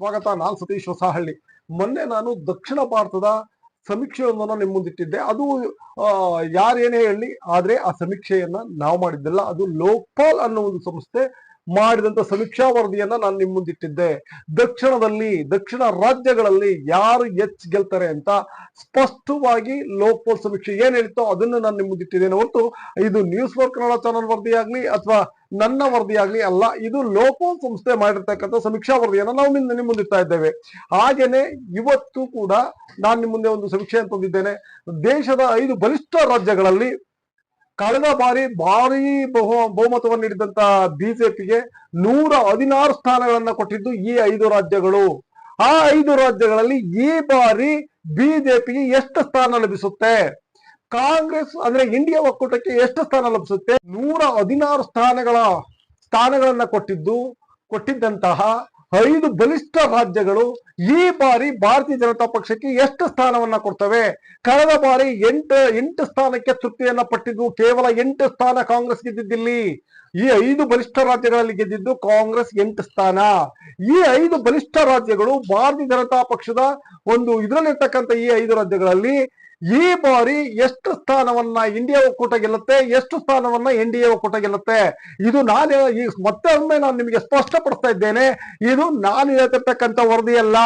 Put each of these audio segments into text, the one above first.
ಸ್ವಾಗತ. ನಾನು ಸತೀಶ್ ಹೊಸಹಳ್ಳಿ. ಮೊನ್ನೆ ನಾನು ದಕ್ಷಿಣ ಭಾರತದ ಸಮೀಕ್ಷೆಯೊಂದನ್ನು ನಿಮ್ಮ ಮುಂದಿಟ್ಟಿದ್ದೆ. ಅದು ಯಾರೇನೇ ಹೇಳಿ, ಆದ್ರೆ ಆ ಸಮೀಕ್ಷೆಯನ್ನ ನಾವು ಮಾಡಿದ್ದಲ್ಲ. ಅದು ಲೋಕ್ಪಾಲ್ ಅನ್ನೋ ಒಂದು ಸಂಸ್ಥೆ ಮಾಡಿದಂತ ಸಮೀಕ್ಷಾ ವರದಿಯನ್ನ ನಾನು ನಿಮ್ಮ ಮುಂದಿಟ್ಟಿದ್ದೆ ದಕ್ಷಿಣದಲ್ಲಿ, ದಕ್ಷಿಣ ರಾಜ್ಯಗಳಲ್ಲಿ ಯಾರು ಹೆಚ್ಚು ಗೆಲ್ತಾರೆ ಅಂತ ಸ್ಪಷ್ಟವಾಗಿ ಲೋಕ್ಪಾಲ್ ಸಮೀಕ್ಷೆ ಏನ್ ಹೇಳ್ತೋ ಅದನ್ನ ನಾನು ನಿಮ್ಮ ಮುಂದಿಟ್ಟಿದ್ದೇನೆ ಹೊರತು ಇದು ನ್ಯೂಸ್ ಫೋರ್ ಕನ್ನಡ ಚಾನಲ್ ವರದಿ ಆಗ್ಲಿ ಅಥವಾ ನನ್ನ ವರದಿ ಆಗ್ಲಿ ಅಲ್ಲ, ಇದು ಲೋಕೋಲ್ ಸಂಸ್ಥೆ ಮಾಡಿರ್ತಕ್ಕಂಥ ಸಮೀಕ್ಷಾ ವರದಿಯನ್ನ ನಾವು ನಿಮ್- ನಿಮ್ಮ ಮುಂದಿಡ್ತಾ ಇದ್ದೇವೆ. ಹಾಗೇನೆ ಇವತ್ತು ಕೂಡ ನಾನು ನಿಮ್ಮ ಮುಂದೆ ಒಂದು ಸಮೀಕ್ಷೆ ಅಂತ ತಂದಿದ್ದೇನೆ. ದೇಶದ ಐದು ಬಲಿಷ್ಠ ರಾಜ್ಯಗಳಲ್ಲಿ ಕಳೆದ ಬಾರಿ ಭಾರಿ ಬಹು, ಬಹುಮತವನ್ನು ನೀಡಿದಂತ ಬಿಜೆಪಿಗೆ ನೂರ ಹದಿನಾರು ಸ್ಥಾನಗಳನ್ನ ಕೊಟ್ಟಿದ್ದು ಈ ಐದು ರಾಜ್ಯಗಳು. ಆ ಐದು ರಾಜ್ಯಗಳಲ್ಲಿ ಈ ಬಾರಿ ಬಿಜೆಪಿಗೆ ಎಷ್ಟು ಸ್ಥಾನ ಲಭಿಸುತ್ತೆ? ಕಾಂಗ್ರೆಸ್ ಅಂದ್ರೆ ಇಂಡಿಯಾ ಒಕ್ಕೂಟಕ್ಕೆ ಎಷ್ಟು ಸ್ಥಾನ ಲಭಿಸುತ್ತೆ? ನೂರ ಹದಿನಾರು ಸ್ಥಾನಗಳ, ಸ್ಥಾನಗಳನ್ನ ಕೊಟ್ಟಿದ್ದು, ಕೊಟ್ಟಿದ್ದಂತಹ ಐದು ಬಲಿಷ್ಠ ರಾಜ್ಯಗಳು ಈ ಬಾರಿ ಭಾರತೀಯ ಜನತಾ ಪಕ್ಷಕ್ಕೆ ಎಷ್ಟು ಸ್ಥಾನವನ್ನ ಕೊಡ್ತವೆ? ಕಳೆದ ಬಾರಿ ಎಂಟು ಎಂಟು ಸ್ಥಾನಕ್ಕೆ ತೃಪ್ತಿಯನ್ನ ಪಟ್ಟಿದ್ದು ಕೇವಲ ಎಂಟು ಸ್ಥಾನ ಕಾಂಗ್ರೆಸ್ ಗೆದ್ದಿದ್ದಿಲ್ಲಿ ಈ ಐದು ಬಲಿಷ್ಠ ರಾಜ್ಯಗಳಲ್ಲಿ ಗೆದ್ದಿದ್ದು ಕಾಂಗ್ರೆಸ್ ಎಂಟು ಸ್ಥಾನ. ಈ ಐದು ಬಲಿಷ್ಠ ರಾಜ್ಯಗಳು ಭಾರತೀಯ ಜನತಾ ಪಕ್ಷದ ಒಂದು ಇದರಲ್ಲಿರ್ತಕ್ಕಂಥ ಈ ಐದು ರಾಜ್ಯಗಳಲ್ಲಿ ಈ ಬಾರಿ ಎಷ್ಟು ಸ್ಥಾನವನ್ನ ಇಂಡಿಯಾ ಒಕ್ಕೂಟ ಗೆಲ್ಲುತ್ತೆ, ಎಷ್ಟು ಸ್ಥಾನವನ್ನ ಎನ್ ಡಿ ಎ ಒಕ್ಕೂಟ ಗೆಲ್ಲುತ್ತೆ? ಇದು ನಾನು ಈ ಮತ್ತೆ ಒಮ್ಮೆ ನಾನು ನಿಮಗೆ ಸ್ಪಷ್ಟಪಡಿಸ್ತಾ ಇದ್ದೇನೆ, ಇದು ನಾನು ಹೇಳ್ತಿರ್ತಕ್ಕಂಥ ವರದಿಯಲ್ಲ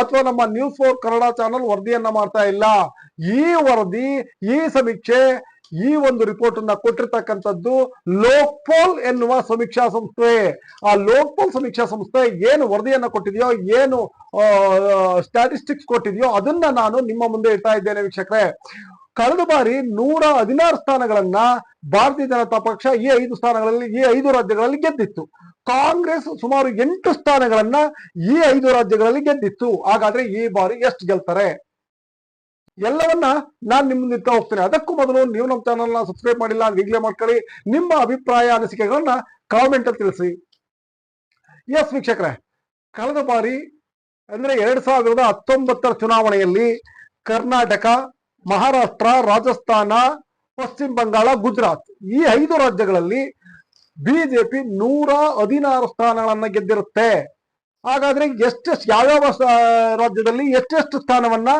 ಅಥವಾ ನಮ್ಮ ನ್ಯೂಸ್ ಫೋರ್ ಕನ್ನಡ ಚಾನಲ್ ವರದಿಯನ್ನ ಮಾಡ್ತಾ ಇಲ್ಲ. ಈ ವರದಿ, ಈ ಸಮೀಕ್ಷೆ ಈ ಒಂದು ರಿಪೋರ್ಟ್ ಅನ್ನ ಕೊಟ್ಟಿರ್ತಕ್ಕಂಥದ್ದು ಲೋಕ್ಪೋಲ್ ಎನ್ನುವ ಸಮೀಕ್ಷಾ ಸಂಸ್ಥೆ. ಆ ಲೋಕ್ಪೋಲ್ ಸಮೀಕ್ಷಾ ಸಂಸ್ಥೆ ಏನು ವರದಿಯನ್ನ ಕೊಟ್ಟಿದೆಯೋ, ಏನು ಸ್ಟ್ಯಾಟಿಸ್ಟಿಕ್ಸ್ ಕೊಟ್ಟಿದೆಯೋ ಅದನ್ನ ನಾನು ನಿಮ್ಮ ಮುಂದೆ ಇಡ್ತಾ ಇದ್ದೇನೆ ವೀಕ್ಷಕರೇ. ಕಳೆದ ಬಾರಿ ನೂರ ಹದಿನಾರು ಸ್ಥಾನಗಳನ್ನ ಭಾರತೀಯ ಜನತಾ ಪಕ್ಷ ಈ ಐದು ಸ್ಥಾನಗಳಲ್ಲಿ, ಈ ಐದು ರಾಜ್ಯಗಳಲ್ಲಿ ಗೆದ್ದಿತ್ತು. ಕಾಂಗ್ರೆಸ್ ಸುಮಾರು ಎಂಟು ಸ್ಥಾನಗಳನ್ನ ಈ ಐದು ರಾಜ್ಯಗಳಲ್ಲಿ ಗೆದ್ದಿತ್ತು. ಹಾಗಾದ್ರೆ ಈ ಬಾರಿ ಎಷ್ಟು ಗೆಲ್ತಾರೆ? ಎಲ್ಲವನ್ನ ನಾನು ನಿಮ್ಮ ನಿಂತ ಹೋಗ್ತೇನೆ. ಅದಕ್ಕೂ ಮೊದಲು ನೀವು ನಮ್ಮ ಚಾನಲ್ನ ಸಬ್ಸ್ಕ್ರೈಬ್ ಮಾಡಿಲ್ಲ ಈಗಲೇ ಮಾಡ್ಕೊಳ್ಳಿ. ನಿಮ್ಮ ಅಭಿಪ್ರಾಯ, ಅನಿಸಿಕೆಗಳನ್ನ ಕಾಮೆಂಟ್ ಅಲ್ಲಿ ತಿಳಿಸಿ. ಎಸ್ ವೀಕ್ಷಕರೇ, ಕಳೆದ ಬಾರಿ ಅಂದ್ರೆ ಎರಡ್ ಸಾವಿರದ ಹತ್ತೊಂಬತ್ತರ ಚುನಾವಣೆಯಲ್ಲಿ ಕರ್ನಾಟಕ, ಮಹಾರಾಷ್ಟ್ರ, ರಾಜಸ್ಥಾನ, ಪಶ್ಚಿಮ ಬಂಗಾಳ, ಗುಜರಾತ್ ಈ ಐದು ರಾಜ್ಯಗಳಲ್ಲಿ ಬಿಜೆಪಿ ನೂರ ಹದಿನಾರು ಸ್ಥಾನಗಳನ್ನ ಗೆದ್ದಿರುತ್ತೆ. ಹಾಗಾದ್ರೆ ಎಷ್ಟೆಷ್ಟು ಯಾವ್ಯಾವ ರಾಜ್ಯದಲ್ಲಿ ಎಷ್ಟೆಷ್ಟು ಸ್ಥಾನವನ್ನ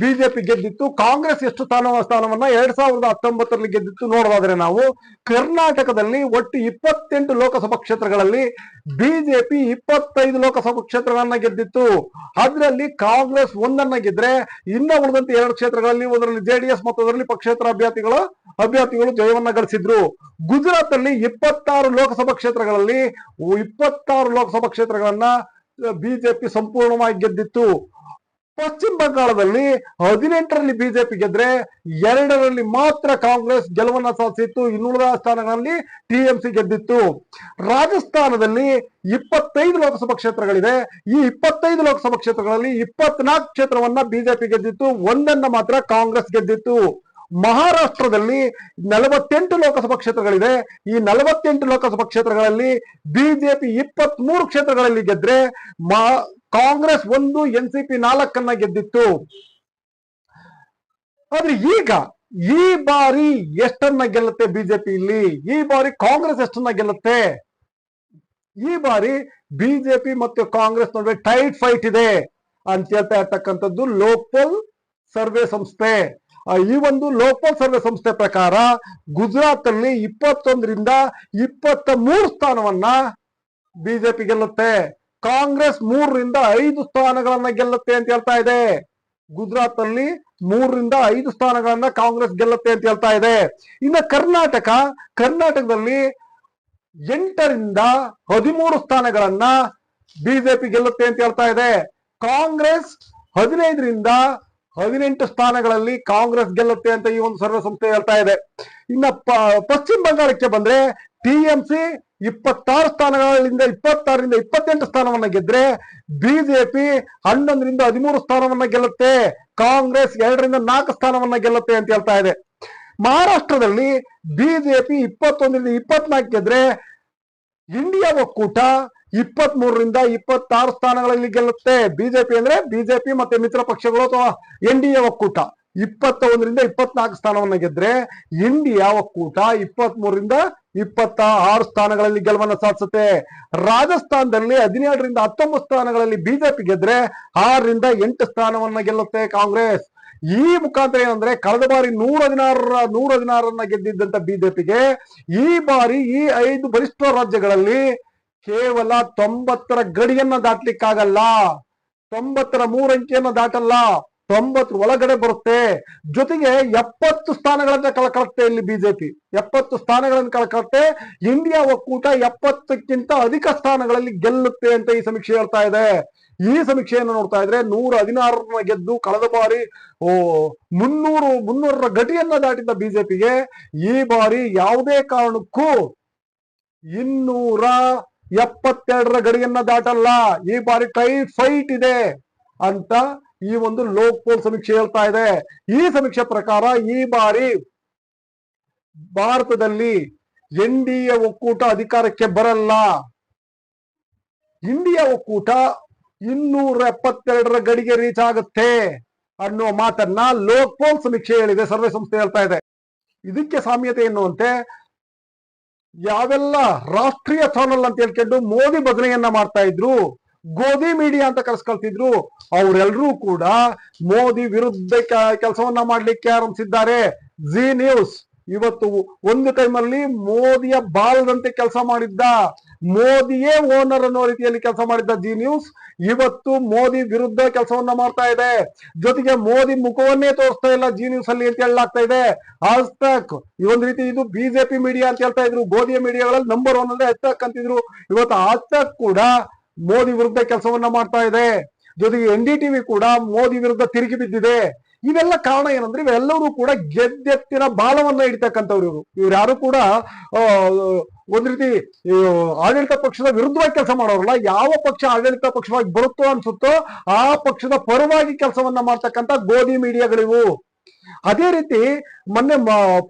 ಬಿಜೆಪಿ ಗೆದ್ದಿತ್ತು, ಕಾಂಗ್ರೆಸ್ ಎಷ್ಟು ಸ್ಥಾನ, ಸ್ಥಾನವನ್ನ ಎರಡ್ ಸಾವಿರದ ಹತ್ತೊಂಬತ್ತರಲ್ಲಿ ಗೆದ್ದಿತ್ತು ನೋಡೋದಾದ್ರೆ ನಾವು ಕರ್ನಾಟಕದಲ್ಲಿ ಒಟ್ಟು ಇಪ್ಪತ್ತೆಂಟು ಲೋಕಸಭಾ ಕ್ಷೇತ್ರಗಳಲ್ಲಿ ಬಿಜೆಪಿ ಇಪ್ಪತ್ತೈದು ಲೋಕಸಭಾ ಕ್ಷೇತ್ರಗಳನ್ನ ಗೆದ್ದಿತ್ತು. ಅದರಲ್ಲಿ ಕಾಂಗ್ರೆಸ್ ಒಂದನ್ನ ಗೆದ್ರೆ ಇನ್ನ ಉಳಿದಂತೆ ಎರಡು ಕ್ಷೇತ್ರಗಳಲ್ಲಿ ಒಂದರಲ್ಲಿ ಜೆಡಿಎಸ್ ಮತ್ತು ಅದರಲ್ಲಿ ಪಕ್ಷೇತರ ಅಭ್ಯರ್ಥಿಗಳು ಅಭ್ಯರ್ಥಿಗಳು ಜಯವನ್ನ ಗಳಿಸಿದ್ರು. ಗುಜರಾತ್ ಅಲ್ಲಿ ಇಪ್ಪತ್ತಾರು ಲೋಕಸಭಾ ಕ್ಷೇತ್ರಗಳಲ್ಲಿ ಇಪ್ಪತ್ತಾರು ಲೋಕಸಭಾ ಕ್ಷೇತ್ರಗಳನ್ನ ಬಿಜೆಪಿ ಸಂಪೂರ್ಣವಾಗಿ ಗೆದ್ದಿತ್ತು. ಪಶ್ಚಿಮ ಬಂಗಾಳದಲ್ಲಿ ಹದಿನೆಂಟರಲ್ಲಿ ಬಿಜೆಪಿ ಗೆದ್ರೆ ಎರಡರಲ್ಲಿ ಮಾತ್ರ ಕಾಂಗ್ರೆಸ್ ಗೆಲುವನ್ನ ಸಾಧಿಸಿತ್ತು. ಇನ್ನುಳಿದ ಸ್ಥಾನಗಳಲ್ಲಿ ಟಿಎಂಸಿ ಗೆದ್ದಿತ್ತು. ರಾಜಸ್ಥಾನದಲ್ಲಿ ಇಪ್ಪತ್ತೈದು ಲೋಕಸಭಾ ಕ್ಷೇತ್ರಗಳಿದೆ. ಈ ಇಪ್ಪತ್ತೈದು ಲೋಕಸಭಾ ಕ್ಷೇತ್ರಗಳಲ್ಲಿ ಇಪ್ಪತ್ನಾಲ್ಕು ಕ್ಷೇತ್ರವನ್ನ ಬಿಜೆಪಿ ಗೆದ್ದಿತ್ತು. ಒಂದನ್ನ ಮಾತ್ರ ಕಾಂಗ್ರೆಸ್ ಗೆದ್ದಿತ್ತು. ಮಹಾರಾಷ್ಟ್ರದಲ್ಲಿ ನಲವತ್ತೆಂಟು ಲೋಕಸಭಾ ಕ್ಷೇತ್ರಗಳಿದೆ. ಈ ನಲವತ್ತೆಂಟು ಲೋಕಸಭಾ ಕ್ಷೇತ್ರಗಳಲ್ಲಿ ಬಿಜೆಪಿ ಇಪ್ಪತ್ತ್ ಮೂರು ಕ್ಷೇತ್ರಗಳಲ್ಲಿ ಗೆದ್ರೆ ಕಾಂಗ್ರೆಸ್ ಒಂದು ಎನ್ ಸಿ ಪಿ ನಾಲ್ಕನ್ನ ಗೆದ್ದಿತ್ತು. ಆದ್ರೆ ಈಗ ಈ ಬಾರಿ ಎಷ್ಟನ್ನ ಗೆಲ್ಲುತ್ತೆ ಬಿಜೆಪಿ ಇಲ್ಲಿ? ಈ ಬಾರಿ ಕಾಂಗ್ರೆಸ್ ಎಷ್ಟನ್ನ ಗೆಲ್ಲುತ್ತೆ? ಈ ಬಾರಿ ಬಿಜೆಪಿ ಮತ್ತು ಕಾಂಗ್ರೆಸ್ ನಡುವೆ ಟೈಟ್ ಫೈಟ್ ಇದೆ. ಅಂತ ಹೇಳ್ತಾ ಇರ್ತಕ್ಕಂಥದ್ದು ಲೋಕಲ್ ಸರ್ವೆ ಸಂಸ್ಥೆ. ಈ ಒಂದು ಲೋಕಲ್ ಸರ್ವೆ ಸಂಸ್ಥೆ ಪ್ರಕಾರ ಗುಜರಾತ್ ಅಲ್ಲಿ ಇಪ್ಪತ್ತೊಂದರಿಂದ ಇಪ್ಪತ್ತ ಮೂರು ಸ್ಥಾನವನ್ನ ಬಿಜೆಪಿ ಗೆಲ್ಲುತ್ತೆ. ಕಾಂಗ್ರೆಸ್ ಮೂರರಿಂದ ಐದು ಸ್ಥಾನಗಳನ್ನ ಗೆಲ್ಲುತ್ತೆ ಅಂತ ಹೇಳ್ತಾ ಇದೆ. ಗುಜರಾತ್ ಅಲ್ಲಿ ಮೂರರಿಂದ ಐದು ಸ್ಥಾನಗಳನ್ನ ಕಾಂಗ್ರೆಸ್ ಗೆಲ್ಲುತ್ತೆ ಅಂತ ಹೇಳ್ತಾ ಇದೆ. ಇನ್ನು ಕರ್ನಾಟಕ, ಕರ್ನಾಟಕದಲ್ಲಿ ಎಂಟರಿಂದ ಹದಿಮೂರು ಸ್ಥಾನಗಳನ್ನ ಬಿಜೆಪಿ ಗೆಲ್ಲುತ್ತೆ ಅಂತ ಹೇಳ್ತಾ ಇದೆ. ಕಾಂಗ್ರೆಸ್ ಹದಿನೈದರಿಂದ ಹದಿನೆಂಟು ಸ್ಥಾನಗಳಲ್ಲಿ ಕಾಂಗ್ರೆಸ್ ಗೆಲ್ಲುತ್ತೆ ಅಂತ ಈ ಒಂದು ಸರ್ವ ಸಂಸ್ಥೆ ಹೇಳ್ತಾ ಇದೆ. ಇನ್ನ ಪಶ್ಚಿಮ ಬಂಗಾಳಕ್ಕೆ ಬಂದ್ರೆ ಟಿಎಂಸಿ ಇಪ್ಪತ್ತಾರು ಸ್ಥಾನಗಳಿಂದ ಇಪ್ಪತ್ತಾರರಿಂದ ಇಪ್ಪತ್ತೆಂಟು ಸ್ಥಾನವನ್ನ ಗೆದ್ರೆ ಬಿಜೆಪಿ ಹನ್ನೊಂದರಿಂದ ಹದಿಮೂರು ಸ್ಥಾನವನ್ನ ಗೆಲ್ಲುತ್ತೆ. ಕಾಂಗ್ರೆಸ್ ಎರಡರಿಂದ ನಾಲ್ಕು ಸ್ಥಾನವನ್ನ ಗೆಲ್ಲುತ್ತೆ ಅಂತ ಹೇಳ್ತಾ ಇದೆ. ಮಹಾರಾಷ್ಟ್ರದಲ್ಲಿ ಬಿಜೆಪಿ ಇಪ್ಪತ್ತೊಂದರಿಂದ ಇಪ್ಪತ್ನಾಲ್ಕು ಗೆದ್ರೆ ಇಂಡಿಯಾ ಒಕ್ಕೂಟ ಇಪ್ಪತ್ತ್ ಮೂರರಿಂದ ಇಪ್ಪತ್ತಾರು ಸ್ಥಾನಗಳಲ್ಲಿ ಗೆಲ್ಲುತ್ತೆ. ಬಿಜೆಪಿ ಅಂದ್ರೆ ಬಿಜೆಪಿ ಮತ್ತೆ ಮಿತ್ರ ಪಕ್ಷಗಳು ಅಥವಾ ಎನ್ ಡಿ ಎ ಒಕ್ಕೂಟ. ಇಪ್ಪತ್ತ ಒಂದರಿಂದ ಇಪ್ಪತ್ನಾಲ್ಕು ಸ್ಥಾನವನ್ನ ಗೆದ್ರೆ ಇಂಡಿಯಾ ಒಕ್ಕೂಟ ಇಪ್ಪತ್ತ್ ಮೂರರಿಂದ ಇಪ್ಪತ್ತ ಆರು ಸ್ಥಾನಗಳಲ್ಲಿ ಗೆಲುವನ್ನ ಸಾಧಿಸುತ್ತೆ. ರಾಜಸ್ಥಾನದಲ್ಲಿ ಹದಿನೇಳರಿಂದ ಹತ್ತೊಂಬತ್ತು ಸ್ಥಾನಗಳಲ್ಲಿ ಬಿಜೆಪಿ ಗೆದ್ರೆ ಆರರಿಂದ ಎಂಟು ಸ್ಥಾನವನ್ನ ಗೆಲ್ಲುತ್ತೆ ಕಾಂಗ್ರೆಸ್. ಈ ಮುಖಾಂತರ ಏನಂದ್ರೆ ಕಳೆದ ಬಾರಿ ನೂರ ಹದಿನಾರರ ನೂರ ಹದಿನಾರನ್ನ ಗೆದ್ದಿದ್ದಂತ ಬಿಜೆಪಿಗೆ ಈ ಬಾರಿ ಈ ಐದು ಬಲಿಷ್ಠ ರಾಜ್ಯಗಳಲ್ಲಿ ಕೇವಲ ತೊಂಬತ್ತರ ಗಡಿಯನ್ನ ದಾಟ್ಲಿಕ್ಕಾಗಲ್ಲ. ತೊಂಬತ್ತರ ಮೂರಂಕಿಯನ್ನ ದಾಟಲ್ಲ. ತೊಂಬತ್ತರ ಒಳಗಡೆ ಬರುತ್ತೆ. ಜೊತೆಗೆ ಎಪ್ಪತ್ತು ಸ್ಥಾನಗಳನ್ನ ಕಳ್ಕೊಳ್ಳುತ್ತೆ ಇಲ್ಲಿ ಬಿಜೆಪಿ ಎಪ್ಪತ್ತು ಸ್ಥಾನಗಳನ್ನು ಕಳ್ಕೊಳ್ಳುತ್ತೆ ಇಂಡಿಯಾ ಒಕ್ಕೂಟ ಎಪ್ಪತ್ತಕ್ಕಿಂತ ಅಧಿಕ ಸ್ಥಾನಗಳಲ್ಲಿ ಗೆಲ್ಲುತ್ತೆ ಅಂತ ಈ ಸಮೀಕ್ಷೆ ಹೇಳ್ತಾ ಇದೆ. ಈ ಸಮೀಕ್ಷೆಯನ್ನು ನೋಡ್ತಾ ಇದ್ರೆ ನೂರ ಹದಿನಾರನ್ನ ಗೆದ್ದು ಕಳೆದ ಬಾರಿ, ಓ, ಮುನ್ನೂರು, ಮುನ್ನೂರರ ಗಟಿಯನ್ನ ದಾಟಿದ್ದ ಬಿಜೆಪಿಗೆ ಈ ಬಾರಿ ಯಾವುದೇ ಕಾರಣಕ್ಕೂ ಇನ್ನೂರ ಎಪ್ಪತ್ತೆರಡರ ಗಡಿಯನ್ನ ದಾಟಲ್ಲ. ಈ ಬಾರಿ ಟೈಟ್ ಫೈಟ್ ಇದೆ ಅಂತ ಈ ಒಂದು ಲೋಕ್ ಪೋಲ್ ಸಮೀಕ್ಷೆ ಹೇಳ್ತಾ ಇದೆ. ಈ ಸಮೀಕ್ಷೆ ಪ್ರಕಾರ ಈ ಬಾರಿ ಭಾರತದಲ್ಲಿ ಎನ್ ಡಿ ಎ ಒಕ್ಕೂಟ ಅಧಿಕಾರಕ್ಕೆ ಬರಲ್ಲ. ಇಂಡಿಯಾ ಒಕ್ಕೂಟ ಇನ್ನೂರ ಎಪ್ಪತ್ತೆರಡರ ಗಡಿಗೆ ರೀಚ್ ಆಗುತ್ತೆ ಅನ್ನುವ ಮಾತನ್ನ ಲೋಕ್ ಪೋಲ್ ಸಮೀಕ್ಷೆ ಹೇಳಿದೆ ಸರ್ವೆ ಸಂಸ್ಥೆ ಹೇಳ್ತಾ ಇದೆ. ಇದಕ್ಕೆ ಸಾಮ್ಯತೆ ಎನ್ನುವಂತೆ ಯಾವೆಲ್ಲ ರಾಷ್ಟ್ರೀಯ ಚಾನಲ್ ಅಂತ ಹೇಳ್ಕೊಂಡು ಮೋದಿ ಬದಲಿಯನ್ನ ಮಾಡ್ತಾ ಇದ್ರು, ಗೋಧಿ ಮೀಡಿಯಾ ಅಂತ ಕರೆಸ್ಕೊಳ್ತಿದ್ರು ಅವರೆಲ್ಲರೂ ಕೂಡ ಮೋದಿ ವಿರುದ್ಧ ಕೆಲಸವನ್ನ ಮಾಡ್ಲಿಕ್ಕೆ ಆರಂಭಿಸಿದ್ದಾರೆ. ಜಿ ನ್ಯೂಸ್. ಇವತ್ತು ಒಂದು ಟೈಮಲ್ಲಿ ಮೋದಿಯ ಬಾಲದಂತೆ ಕೆಲಸ ಮಾಡಿದ್ದ, ಮೋದಿಯೇ ಓನರ್ ಅನ್ನೋ ರೀತಿಯಲ್ಲಿ ಕೆಲಸ ಮಾಡಿದ್ದ ಜಿ ನ್ಯೂಸ್ ಇವತ್ತು ಮೋದಿ ವಿರುದ್ಧ ಕೆಲಸವನ್ನ ಮಾಡ್ತಾ ಇದೆ. ಜೊತೆಗೆ ಮೋದಿ ಮುಖವನ್ನೇ ತೋರಿಸ್ತಾ ಇಲ್ಲ ಜಿ ನ್ಯೂಸ್ ಅಲ್ಲಿ ಅಂತ ಹೇಳಲಾಗ್ತಾ ಇದೆ. ಆಜ್ ತಕ್ ಈ ಒಂದು ರೀತಿ ಇದು ಬಿಜೆಪಿ ಮೀಡಿಯಾ ಅಂತ ಹೇಳ್ತಾ ಇದ್ರು. ಗೋಧಿಯ ಮೀಡಿಯಾಗಳಲ್ಲಿ ನಂಬರ್ ಒನ್ ಅಂದ್ರೆ ತಕ್ ಅಂತಿದ್ರು. ಇವತ್ತು ಆಜ್ ತಕ್ ಕೂಡ ಮೋದಿ ವಿರುದ್ಧ ಕೆಲಸವನ್ನ ಮಾಡ್ತಾ ಇದೆ. ಜೊತೆಗೆ ಎನ್ ಡಿ ಟಿವಿ ಕೂಡ ಮೋದಿ ವಿರುದ್ಧ ತಿರುಗಿ ಬಿದ್ದಿದೆ. ಇವೆಲ್ಲ ಕಾರಣ ಏನಂದ್ರೆ ಇವೆಲ್ಲರೂ ಕೂಡ ಗೆದ್ದೆತ್ತಿನ ಬಾಲವನ್ನ ಇಡ್ತಕ್ಕಂಥವ್ರು ಇವರು. ಇವ್ರು ಯಾರು ಕೂಡ ಒಂದ್ ರೀತಿ ಆಡಳಿತ ಪಕ್ಷದ ವಿರುದ್ಧವಾಗಿ ಕೆಲಸ ಮಾಡೋರಲ್ಲ, ಯಾವ ಪಕ್ಷ ಆಡಳಿತ ಪಕ್ಷವಾಗಿ ಬರುತ್ತೋ ಅನ್ಸುತ್ತೋ ಆ ಪಕ್ಷದ ಪರವಾಗಿ ಕೆಲಸವನ್ನ ಮಾಡ್ತಕ್ಕಂಥ ಗೋಧಿ ಮೀಡಿಯಾಗಳಿವು. ಅದೇ ರೀತಿ ಮೊನ್ನೆ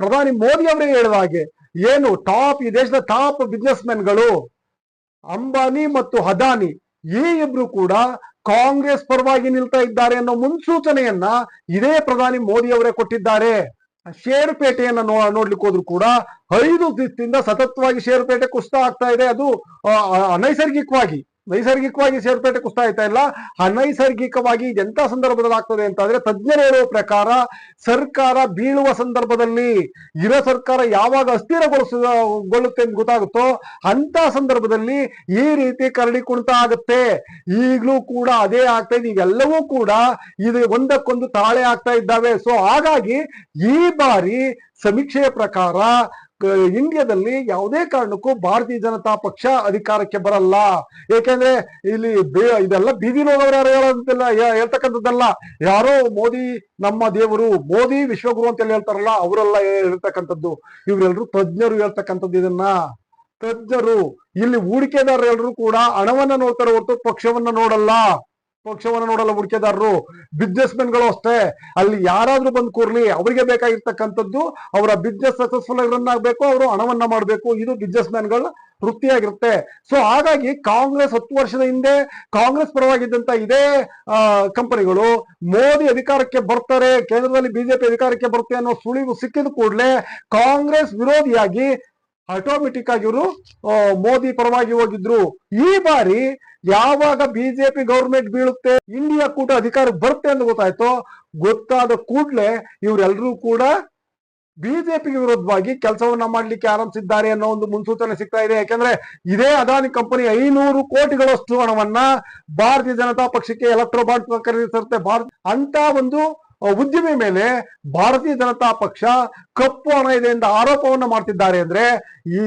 ಪ್ರಧಾನಿ ಮೋದಿ ಅವರೇ ಹೇಳಿದ ಹಾಗೆ, ಏನು ಟಾಪ್, ಈ ದೇಶದ ಟಾಪ್ ಬಿಸ್ನೆಸ್ ಮೆನ್ಗಳು ಅಂಬಾನಿ ಮತ್ತು ಅದಾನಿ ಈ ಇಬ್ರು ಕೂಡ ಕಾಂಗ್ರೆಸ್ ಪರವಾಗಿ ನಿಲ್ತಾ ಇದ್ದಾರೆ ಅನ್ನೋ ಮುನ್ಸೂಚನೆಯನ್ನ ಇದೇ ಪ್ರಧಾನಿ ಮೋದಿ ಅವರೇ ಕೊಟ್ಟಿದ್ದಾರೆ. ಷೇರುಪೇಟೆಯನ್ನ ನೋ, ನೋಡ್ಲಿಕ್ಕೆ ಹೋದ್ರು ಕೂಡ ಐದು ದಿವಸದಿಂದ ಸತತವಾಗಿ ಷೇರುಪೇಟೆ ಕುಸಿತ ಆಗ್ತಾ ಇದೆ. ಅದು ಅನೈಸರ್ಗಿಕವಾಗಿ. ನೈಸರ್ಗಿಕವಾಗಿ ಸೇರ್ಪೇಟೆ ಕುಸ್ತಾ ಆಯ್ತಾ ಇಲ್ಲ ಅನೈಸರ್ಗಿಕವಾಗಿ ಇದೆಂತ ಸಂದರ್ಭದಲ್ಲಿ ಆಗ್ತದೆ ಅಂತ ಆದ್ರೆ ತಜ್ಞರು ಹೇಳುವ ಪ್ರಕಾರ ಸರ್ಕಾರ ಬೀಳುವ ಸಂದರ್ಭದಲ್ಲಿ ಇರೋ ಸರ್ಕಾರ ಯಾವಾಗ ಅಸ್ಥಿರಗೊಳಿಸಗೊಳ್ಳುತ್ತೆ ಅಂತ ಗೊತ್ತಾಗುತ್ತೋ ಅಂತ ಸಂದರ್ಭದಲ್ಲಿ ಈ ರೀತಿ ಕರಡಿ ಕುಣಿತ ಆಗುತ್ತೆ. ಈಗಲೂ ಕೂಡ ಅದೇ ಆಗ್ತಾ ಇದೆ ಇವೆಲ್ಲವೂ ಕೂಡ ಇದು ಒಂದಕ್ಕೊಂದು ತಾಳೆ ಆಗ್ತಾ ಇದ್ದಾವೆ. ಸೊ ಹಾಗಾಗಿ ಈ ಬಾರಿ ಸಮೀಕ್ಷೆಯ ಪ್ರಕಾರ ಇಂಡಿಯಾದಲ್ಲಿ ಯಾವುದೇ ಕಾರಣಕ್ಕೂ ಭಾರತೀಯ ಜನತಾ ಪಕ್ಷ ಅಧಿಕಾರಕ್ಕೆ ಬರಲ್ಲ. ಏಕೆಂದ್ರೆ ಇಲ್ಲಿ ಇದೆಲ್ಲ ಬೀದಿ ನೋಡೋರು ಯಾರು ಹೇಳೋದಿಲ್ಲ ಹೇಳ್ತಕ್ಕಂಥದ್ದಲ್ಲ. ಯಾರೋ ಮೋದಿ, ನಮ್ಮ ದೇವರು ಮೋದಿ ವಿಶ್ವಗುರು ಅಂತ ಹೇಳ್ತಾರಲ್ಲ, ಅವರೆಲ್ಲ ಹೇಳ್ತಕ್ಕಂಥದ್ದು. ಇವರೆಲ್ಲರೂ ತಜ್ಞರು ಹೇಳ್ತಕ್ಕಂಥದ್ದು ಇದನ್ನ. ತಜ್ಞರು, ಇಲ್ಲಿ ಹೂಡಿಕೆದಾರರು ಎಲ್ಲರೂ ಕೂಡ ಹಣವನ್ನ ನೋಡ್ತಾರೆ ಹೊರತು ಪಕ್ಷವನ್ನ ನೋಡಲ್ಲ. ಪಕ್ಷವನ್ನ ನೋಡಲ್ಲ ಹೂಡಿಕೆದಾರರು ಬಿಸ್ನೆಸ್ ಮೆನ್ಗಳು ಅಷ್ಟೇ. ಅಲ್ಲಿ ಯಾರಾದ್ರೂ ಬಂದು ಕೂರ್ಲಿ, ಅವರಿಗೆ ಬೇಕಾಗಿರ್ತಕ್ಕಂಥದ್ದು, ಅವರ ಬಿಸ್ನೆಸ್ ಸಕ್ಸಸ್ಫುಲ್ ಆಗಬೇಕು, ಅವರು ಹಣವನ್ನ ಮಾಡಬೇಕು. ಇದು ಬಿಸ್ನೆಸ್ ಮ್ಯಾನ್ಗಳ ವೃತ್ತಿಯಾಗಿರುತ್ತೆ. ಸೊ ಹಾಗಾಗಿ ಕಾಂಗ್ರೆಸ್ ಹತ್ತು ವರ್ಷದ ಹಿಂದೆ ಕಾಂಗ್ರೆಸ್ ಪರವಾಗಿದ್ದಂತ ಇದೇ ಕಂಪನಿಗಳು, ಮೋದಿ ಅಧಿಕಾರಕ್ಕೆ ಬರ್ತಾರೆ, ಕೇಂದ್ರದಲ್ಲಿ ಬಿಜೆಪಿ ಅಧಿಕಾರಕ್ಕೆ ಬರುತ್ತೆ ಅನ್ನೋ ಸುಳಿವು ಸಿಕ್ಕಿದ ಕೂಡಲೇ ಕಾಂಗ್ರೆಸ್ ವಿರೋಧಿಯಾಗಿ ಆಟೋಮೆಟಿಕ್ ಆಗಿ ಇವರು ಮೋದಿ ಪರವಾಗಿ ಹೋಗಿದ್ರು. ಈ ಬಾರಿ ಯಾವಾಗ ಬಿಜೆಪಿ ಗೌರ್ಮೆಂಟ್ ಬೀಳುತ್ತೆ ಇಂಡಿಯಾ ಕೂಟ ಅಧಿಕಾರಕ್ಕೆ ಬರುತ್ತೆ ಅಂತ ಗೊತ್ತಾಯ್ತು, ಗೊತ್ತಾದ ಕೂಡಲೇ ಇವರೆಲ್ಲರೂ ಕೂಡ ಬಿಜೆಪಿಗೆ ವಿರುದ್ಧವಾಗಿ ಕೆಲಸವನ್ನ ಮಾಡ್ಲಿಕ್ಕೆ ಆರಂಭಿಸಿದ್ದಾರೆ ಅನ್ನೋ ಒಂದು ಮುನ್ಸೂಚನೆ ಸಿಗ್ತಾ ಇದೆ. ಯಾಕಂದ್ರೆ ಇದೇ ಅದಾನಿ ಕಂಪನಿ ಐನೂರು ಕೋಟಿಗಳಷ್ಟು ಹಣವನ್ನ ಭಾರತೀಯ ಜನತಾ ಪಕ್ಷಕ್ಕೆ ಎಲೆಕ್ಟ್ರೋ ಬಾಂಡ್ ಖರೀದಿಸಿರುತ್ತೆ ಭಾರತ ಅಂತ ಒಂದು ಉದ್ಯಮಿ ಮೇಲೆ ಭಾರತೀಯ ಜನತಾ ಪಕ್ಷ ಕಪ್ಪು ಹಣ ಇದೆ ಎಂದು ಆರೋಪವನ್ನ ಮಾಡ್ತಿದ್ದಾರೆ ಅಂದ್ರೆ ಈ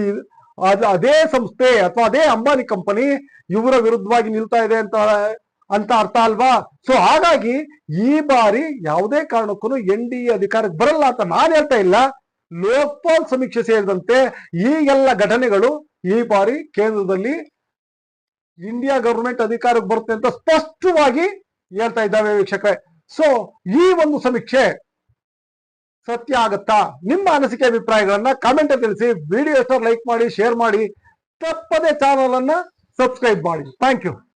ಅದ್- ಸಂಸ್ಥೆ ಅಥವಾ ಅದೇ ಅಂಬಾನಿ ಕಂಪನಿ ಇವರ ವಿರುದ್ಧವಾಗಿ ನಿಲ್ತಾ ಇದೆ ಅಂತ ಅಂತ ಅರ್ಥ ಅಲ್ವಾ? ಸೊ ಹಾಗಾಗಿ ಈ ಬಾರಿ ಯಾವುದೇ ಕಾರಣಕ್ಕೂ ಎನ್ ಡಿ ಎ ಅಧಿಕಾರಕ್ಕೆ ಬರಲ್ಲ ಅಂತ ನಾನು ಹೇಳ್ತಾ ಇಲ್ಲ. ಲೋಕ್ಪಾಲ್ ಸಮೀಕ್ಷೆ ಸೇರಿದಂತೆ ಈ ಎಲ್ಲ ಘಟನೆಗಳು ಈ ಬಾರಿ ಕೇಂದ್ರದಲ್ಲಿ ಇಂಡಿಯಾ ಗವರ್ಮೆಂಟ್ ಅಧಿಕಾರಕ್ಕೆ ಬರುತ್ತೆ ಅಂತ ಸ್ಪಷ್ಟವಾಗಿ ಹೇಳ್ತಾ ಇದ್ದಾವೆ ವೀಕ್ಷಕರೇ. ಸೊ ಈ ಒಂದು ಸಮೀಕ್ಷೆ ಸತ್ಯ ಆಗತ್ತಾ? ನಿಮ್ಮ ಅನಿಸಿಕೆ ಅಭಿಪ್ರಾಯಗಳನ್ನ ಕಾಮೆಂಟ್ ತಿಳಿಸಿ ವಿಡಿಯೋ ಲೈಕ್ ಮಾಡಿ ಶೇರ್ ಮಾಡಿ, ತಪ್ಪದೇ ಚಾನಲ್ ಅನ್ನ ಸಬ್ಸ್ಕ್ರೈಬ್ ಮಾಡಿ. Thank you